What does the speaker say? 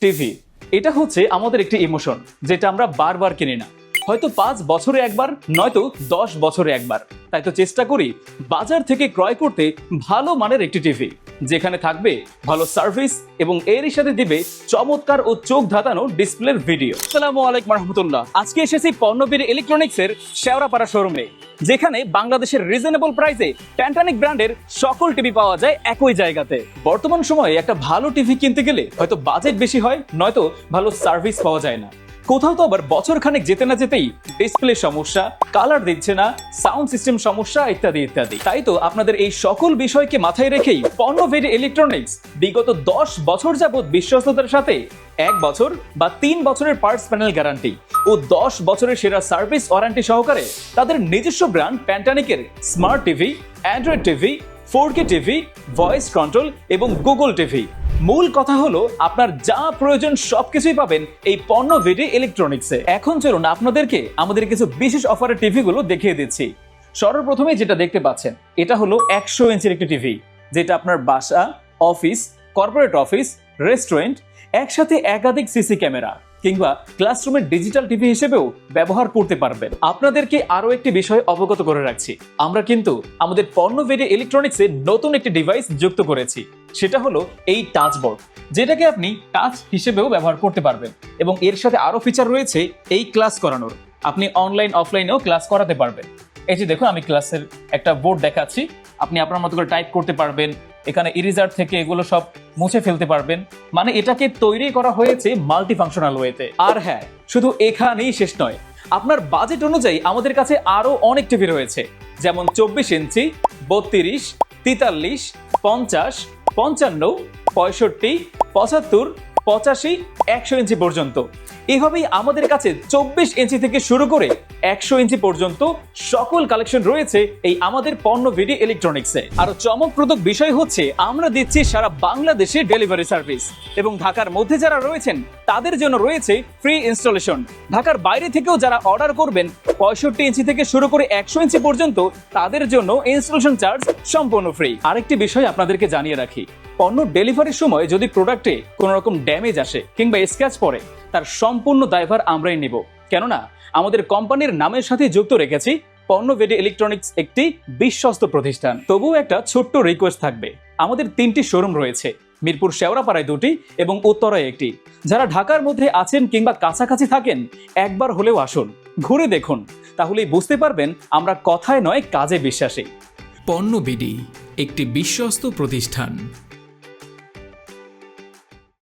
TV. এটা হচ্ছে আমাদের একটি ইমোশন যেটা আমরা বারবার কিনি না। হয়তো পাঁচ বছরে একবার, নয়তো দশ বছরে একবার। তাই তো চেষ্টা করি বাজার থেকে ক্রয় করতে ভালো মানের একটি টিভি, যেখানে থাকবে ভালো সার্ভিস এবং এরই সাথে দিবে চমৎকার ও চোখ ধাঁধানো ডিসপ্লের ভিডিও। আসসালামু আলাইকুম রহমতুল্লাহ। আজকে এসেছি পণ্যবীর ইলেকট্রনিক্সের শেওড়াপাড়া শোরুমে, যেখানে বাংলাদেশের রিজনেবল প্রাইসে প্যান্টানিক ব্র্যান্ডের সকল টিভি পাওয়া যায় একই জায়গাতে। বর্তমান সময়ে একটা ভালো টিভি কিনতে গেলে হয়তো বাজেট বেশি হয়, নয়তো ভালো সার্ভিস পাওয়া যায় না। কোথাও তো আবার বছর খানেক যেতে না যেতেই ডিসপ্লে সমস্যা কালার দিচ্ছে না সাউন্ড সিস্টেম সমস্যা, ইত্যাদি ইত্যাদি। তাই তো আপনাদের এই সকল বিষয়কে মাথায় রেখেই পণ্যভেরি ইলেকট্রনিক্স বিগত দশ বছর যাবৎ বিশ্বস্ততার সাথে এক বছর বা তিন বছরের পার্টস প্যানেল গ্যারান্টি ও দশ বছরের সেরা সার্ভিস ওয়ারেন্টি সহকারে তাদের নিজস্ব brand প্যান্টানিকের smart TV android TV four K TV voice control এবং গুগল টিভি মূল কথা হলো, আপনার যা প্রয়োজন সবকিছুই পাবেন এই পণ্য ভিডি ইলেকট্রনিক্সে এখন চলুন আপনাদেরকে আমাদের কিছু বিশেষ অফারের টিভিগুলো দেখিয়ে দিচ্ছি। সর্বপ্রথমে যেটা দেখতে পাচ্ছেন, এটা হলো একশো ইঞ্চির একটি টিভি যেটা আপনার বাসা অফিস কর্পোরেট অফিস রেস্টুরেন্ট একসাথে একাধিক সিসি ক্যামেরা কিংবা ক্লাসরুমের ডিজিটাল টিভি হিসেবেও ব্যবহার করতে পারবেন। আপনাদেরকে আরও একটি বিষয় অবগত করে রাখছি। আমরা কিন্তু আমাদের পণ্য ভেডে ইলেকট্রনিক্সে নতুন একটি ডিভাইস যুক্ত করেছি। সেটা হলো এই টাচ বোর্ড যেটাকে আপনি টাচ হিসেবেও ব্যবহার করতে পারবেন এবং এর সাথে আরও ফিচার রয়েছে এই ক্লাস করানোর। আপনি অনলাইন অফলাইনেও ক্লাস করাতে পারবেন। এই যে দেখুন, আমি ক্লাসের একটা বোর্ড দেখাচ্ছি। আপনি আপনার মতো করে টাইপ করতে পারবেন। এখানে ইরিজার থেকে এগুলো সব মুছে ফেলতে পারবেন। মানে এটাকে তৈরি করা হয়েছে মাল্টি ফাংশনাল ওয়েতে আর হ্যাঁ শুধু এখানেই শেষ নয়, আপনার বাজেট অনুযায়ী আমাদের কাছে আরও অনেক টিভি রয়েছে। যেমন চব্বিশ ইঞ্চি বত্রিশ, তেতাল্লিশ, পঞ্চাশ পঞ্চান্ন, পঁয়ষট্টি, পঁচাত্তর, পঁচাশি, একশো ইঞ্চি পর্যন্ত। এভাবেই আমাদের কাছে চব্বিশ ইঞ্চি থেকে শুরু করে একশো ইঞ্চি পর্যন্ত সকল কালেকশন রয়েছে এই আমাদের পণ্য ভিডি ইলেকট্রনিক্সে আরও চমকপ্রদ বিষয় হচ্ছে, আমরা দিচ্ছি সারা বাংলাদেশে ডেলিভারি সার্ভিস এবং ঢাকার মধ্যে যারা রয়েছেন, তাদের জন্য রয়েছে ফ্রি ইনস্টলেশন ঢাকার বাইরে থেকেও যারা অর্ডার করবেন, পঁয়ষট্টি ইঞ্চি থেকে শুরু করে একশো ইঞ্চি পর্যন্ত, তাদের জন্য ইনস্টলেশন চার্জ সম্পূর্ণ ফ্রি আরেকটি বিষয় আপনাদেরকে জানিয়ে রাখি, পণ্য ডেলিভারির সময় যদি প্রোডাক্টে কোনো রকম ড্যামেজ আসে, কিংবা স্ক্র্যাচ পড়ে, তার সম্পূর্ণ দায়ভার আমরাই নেব। কেননা আমাদের কোম্পানির নামের সাথে যুক্ত রেখেছি পণ্য ভেডি ইলেকট্রনিক্স একটি বিশ্বস্ত প্রতিষ্ঠান। তবুও একটা ছোট্ট রিকোয়েস্ট থাকবে। আমাদের তিনটি শোরুম রয়েছে, মিরপুর শেওড়াপাড়ায় দুটি এবং উত্তরায় একটি। যারা ঢাকার মধ্যে আছেন কিংবা কাছাকাছি থাকেন, একবার হলেও আসুন। ঘুরে দেখুন। তাহলেই বুঝতে পারবেন আমরা কথায় নয়, কাজে বিশ্বাসী। পণ্য বিডি একটি বিশ্বস্ত প্রতিষ্ঠান।